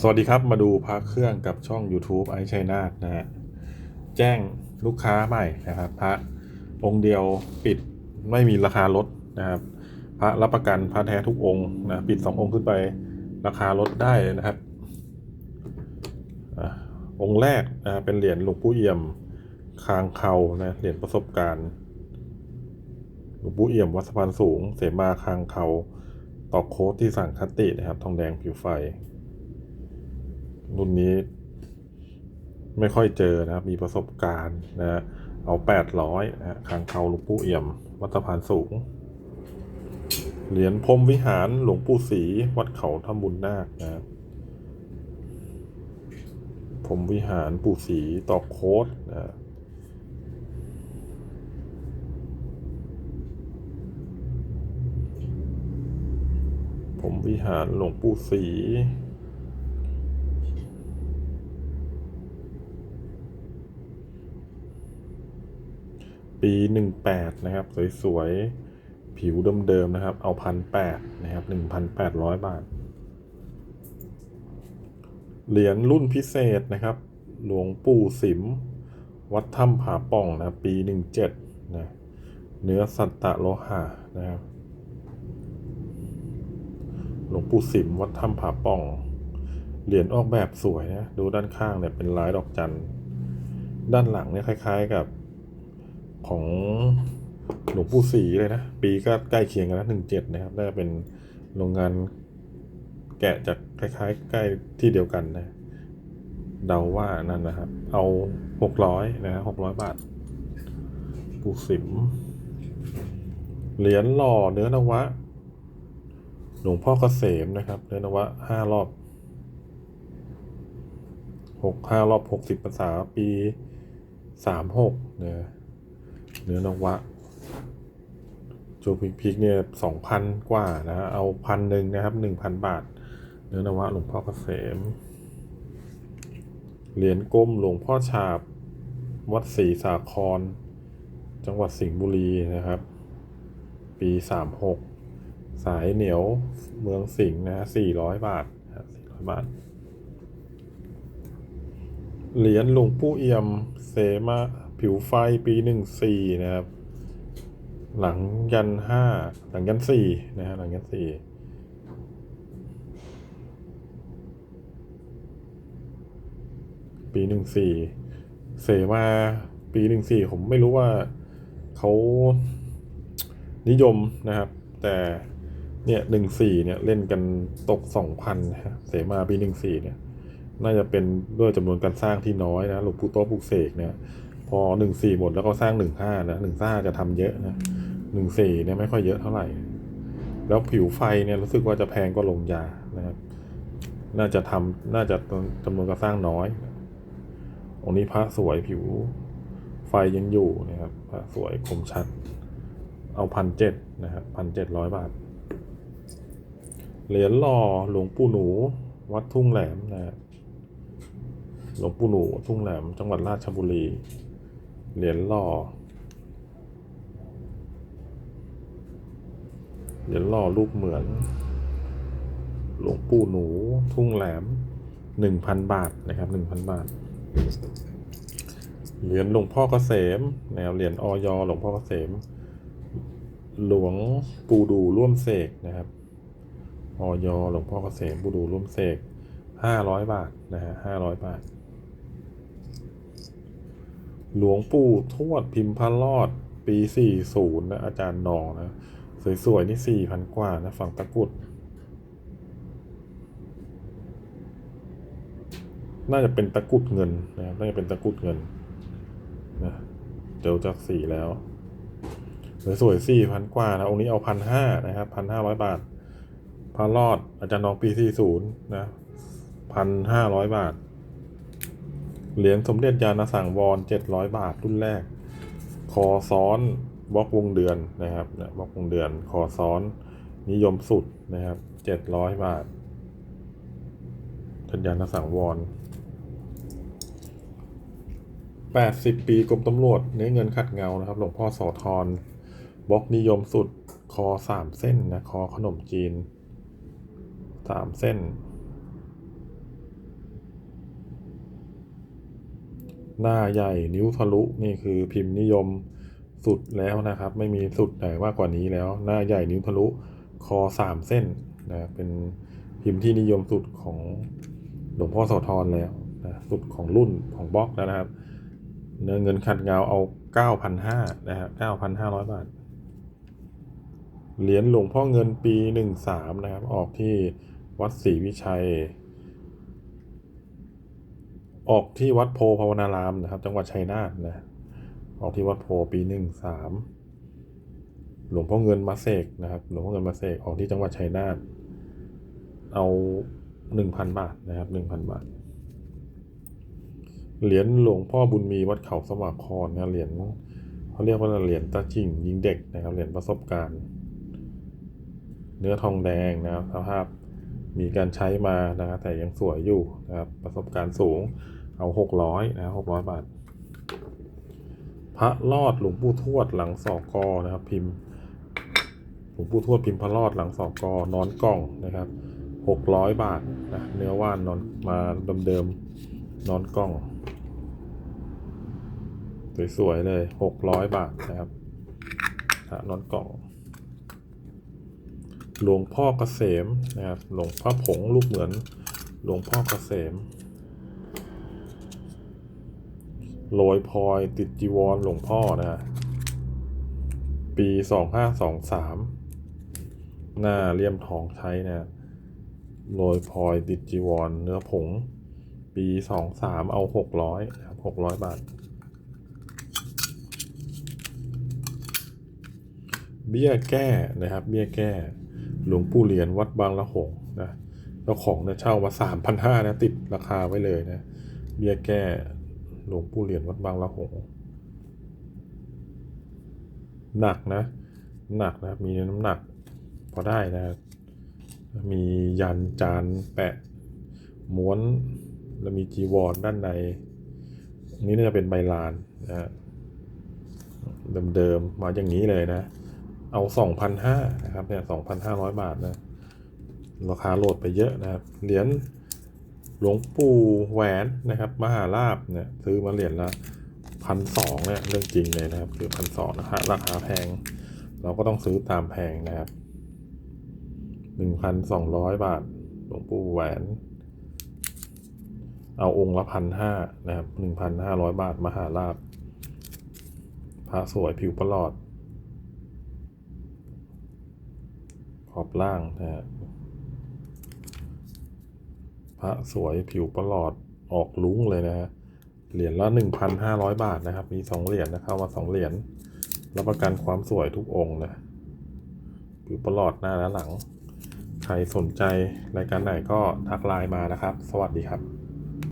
สวัสดีครับมาดูพระเครื่องกับช่อง YouTube ไอชัยนาทนะฮะแจ้งลูกค้าใหม่นะครับ พระองค์เดียวปิดไม่มีราคาลดนะครับ พระรับประกันพระแท้ทุกองค์นะปิดสององค์ขึ้นไปราคาลดได้นะครับองค์แรกนะเป็นเหรียญหลวงปู่เอี่ยมคางเขานะเหรียญประสบการณ์หลวงปู่เอี่ยมวัดสะพานสูง เสมาคางเขาตอกโค้ดที่สั่งคัตตินะครับ ทองแดงผิวไฟ รุ่นนี้ไม่ค่อยเจอนะครับ มีประสบการณ์นะเอาแปดร้อยนะคางเขาหลวงปู่เอี่ยม วัดสะพานสูง เหรียญพรมวิหารหลวงปู่ศรีวัดเขาทำบุญนาคนะพรมวิหารปู่ศรีตอกโค้ดนะฮะพรมวิหารหลวงปู่ศรี ปีหนึ่งแปดนะครับ สวยๆ ผิวเดิมๆ นะครับ เอาพันแปดนะครับหนึ่งพันแปดร้อยบาท เหรียญรุ่นพิเศษนะครับ หลวงปู่สิม วัดถ้ำผาป่องนะปีหนึ่งเจ็ดนะเนื้อสัตตะโลหะนะครับ หลวงปู่สิม วัดถ้ำผาป่อง เหรียญออกแบบสวยนะ ดูด้านข้างเนี่ยเป็นลายดอกจันด้านหลังเนี่ยคล้าย ๆ กับ ของหลวงปู่ศรีเลยนะ ปีก็ใกล้เคียงกันนะหนึ่งเจ็ดนะครับ น่าจะเป็นโรงงานแกะจากคล้ายๆ ใกล้ที่เดียวกันนะ เดาว่านั่นนะครับ เอาหกร้อยนะหกร้อยบาท ปู่สิม เหรียญหล่อเนื้อนวะ หลวงพ่อเกษมนะครับ เนื้อนวะห้ารอบหกห้ารอบหกสิบภาษาปีสามหกเนะ เนื้อนวะจูพิกพิกเนี่ยสองพันกว่านะฮะเอาพันหนึ่งนะครับหนึ่งพันบาท เนื้อนวะหลวงพ่อเกษม เหรียญก้มหลวงพ่อฉาบ วัดศรีสาคร จังหวัดสิงห์บุรีนะครับ ปีสามหกสายเหนียวเมืองสิงห์นะสี่ร้อยบาทสี่ร้อยบาท เหรียญหลวงปู่เอี่ยม เสมา ผิวไฟปีหนึ่งสี่นะครับ หลังยันห้าหลังยันสี่นะฮะหลังยันสี่ปีหนึ่งสี่เสมาปีหนึ่งสี่ผมไม่รู้ว่าเขานิยมนะครับ แต่เนี่ยหนึ่งสี่เนี่ยเล่นกันตกสองพันนะฮะเสมาปีหนึ่งสี่เนี่ย น่าจะเป็นด้วยจำนวนการสร้างที่น้อยนะหลวงปู่โตะปลุกเสกเนี่ย อหนึ่งสี่หมดแล้วก็สร้างหนึ่งห้านะหนึ่งห้าจะทำเยอะนะหนึ่งสี่เนี่ยไม่ค่อยเยอะเท่าไหร่ แล้วผิวไฟเนี่ยรู้สึกว่าจะแพงกว่าลงยานะครับ น่าจะทำน่าจะจำนวนการสร้างน้อยองค์นี้พระสวยผิวไฟยังอยู่นะครับพระสวยคมชัด เอาพันเจ็ดนะครับพันเจ็ดร้อยบาท เหรียญหล่อหลวงปู่หนู วัดทุ่งแหลมนะครับหลวงปู่หนู ทุ่งแหลม จังหวัดราชบุรี เหรียญหล่อ เหรียญหล่อรูปเหมือน หลวงปู่หนู ทุ่งแหลมหนึ่งพันบาทนะครับหนึ่งพันบาท เหรียญหลวงพ่อเกษมแนวเหรียญออยหลวงพ่อเกษม หลวงปู่ดูร่วมเสกนะครับออยหลวงพ่อเกษมปู่ดูร่วมเสกห้าร้อยบาทนะฮะห้าร้อยบาท หลวงปู่ทวดพิมพ์พระรอด ปีสี่ศูนย์นะอาจารย์นองนะ สวยๆ นี่สี่พันกว่านะฝั่งตะกุด น่าจะเป็นตะกุดเงินนะครับน่าจะเป็นตะกุดเงินนะเดี๋ยวจากสี่แล้วสวยๆสี่พันกว่านะองค์นี้เอาพันห้านะครับพันห้าร้อยบาทพระรอดอาจารย์น้องปีสี่ศูนย์นะพันห้าร้อยบาท เหรียญสมเด็จยานสังวรเจ็ดร้อยบาทรุ่นแรก คอซ้อนบล็อกวงเดือนนะครับบล็อกวงเดือน คอซ้อนนิยมสุดนะครับเจ็ดร้อยบาททัญญานสังวรแปดสิบปีกรมตำรวจ เนื้อเงินขัดเงานะครับ หลวงพ่อโสธรบล็อกนิยมสุด คอสามเส้นนะ คอขนมจีนสามเส้น หน้าใหญ่นิ้วทะลุนี่คือพิมพ์นิยมสุดแล้วนะครับ ไม่มีสุดไหนมากกว่านี้แล้ว หน้าใหญ่นิ้วทะลุคอสามเส้นนะเป็นพิมพ์ที่นิยมสุดของหลวงพ่อโสธรแล้วนะสุดของรุ่นของบล็อกแล้วนะครับ เนื้อเงินขัดเงาเอา9,500นะฮะ9,500บาท เหรียญหลวงพ่อเงินปี13นะครับ ออกที่วัดศรีวิชัย ออกที่วัดโพภาวนารามนะครับ จังหวัดชัยนาทนะออกที่วัดโพปี13หลวงพ่อเงินมาเสกนะครับ หลวงพ่อเงินมาเสกออกที่จังหวัดชัยนาทเอา1,000บาทนะครับ1,000บาท เหรียญหลวงพ่อบุญมีวัดเขาสว่างคอนนะเหรียญเขาเรียกว่าเหรียญตาจิ่งยิงเด็กนะครับเหรียญประสบการณ์ เนื้อทองแดงนะครับสภาพ มีการใช้มานะครับแต่ยังสวยอยู่นะครับประสบการณ์สูงเอาหกร้อยนะครับหกร้อยบาท พระรอดหลวงปู่ทวดหลังสอกอนะครับ พิมพ์หลวงปู่ทวดพิมพ์พระรอดหลังสอกอนอนกล่องนะครับหกร้อยบาทนะเนื้อว่านนอนมาเดิมๆนอนกล่อง สวยๆเลยหกร้อยบาทนะครับนอนกล่อง หลวงพ่อเกษมนะครับหลวงพ่อผงลูกเหมือนหลวงพ่อเกษมโรยพลอยติดจีวรหลวงพ่อนะฮะปีสองห้าสองสามหน้าเลี่ยมทองใช้นะโรยพลอยติดจีวรเนื้อผง ปีสองสามเอาหกร้อยครับหกร้อยบาท เบี้ยแก้นะครับ เบี้ยแก้ หลวงปู่เหรียญวัดบางละหงนะเจ้าของเนี่ยเช่ามาสามพันห้านะติดราคาไว้เลยนะเบี้ยแก้หลวงปู่เหรียญวัดบางละหงหนักนะ หนักนะมีน้ำหนักพอได้นะ มียันจานแปะม้วนแล้วมีจีวรด้านใน นี่น่าจะเป็นใบลานนะฮะเดิมๆมาอย่างนี้เลยนะ เอาสองพันห้านะครับเนี่ยสองพันห้าร้อยบาทนะราคาโหลดไปเยอะนะครับเหรียญหลวงปู่แหวนนะครับ มหาลาบเนี่ยซื้อมาเหรียญละพันสองเนี่ยเรื่องจริงเลยนะครับ คือพันสองนะฮะราคาแพง เราก็ต้องซื้อตามแพงนะครับหนึ่งพันสองร้อยบาท หลวงปู่แหวน เอาองค์ละพันห้านะครับหนึ่งพันห้าร้อยบาท มหาลาบพระสวยผิวประหลอด ขอบล่างนะฮะพระสวยผิวประหลอดออกลุ้งเลยนะฮะเหรียญละ 1,500 บาทนะครับ มี 2 เหรียญนะครับมา 2 เหรียญรับประกันความสวยทุกองค์นะผิวประหลอดหน้าและหลัง ใครสนใจรายการไหนก็ทักไลน์มานะครับ สวัสดีครับ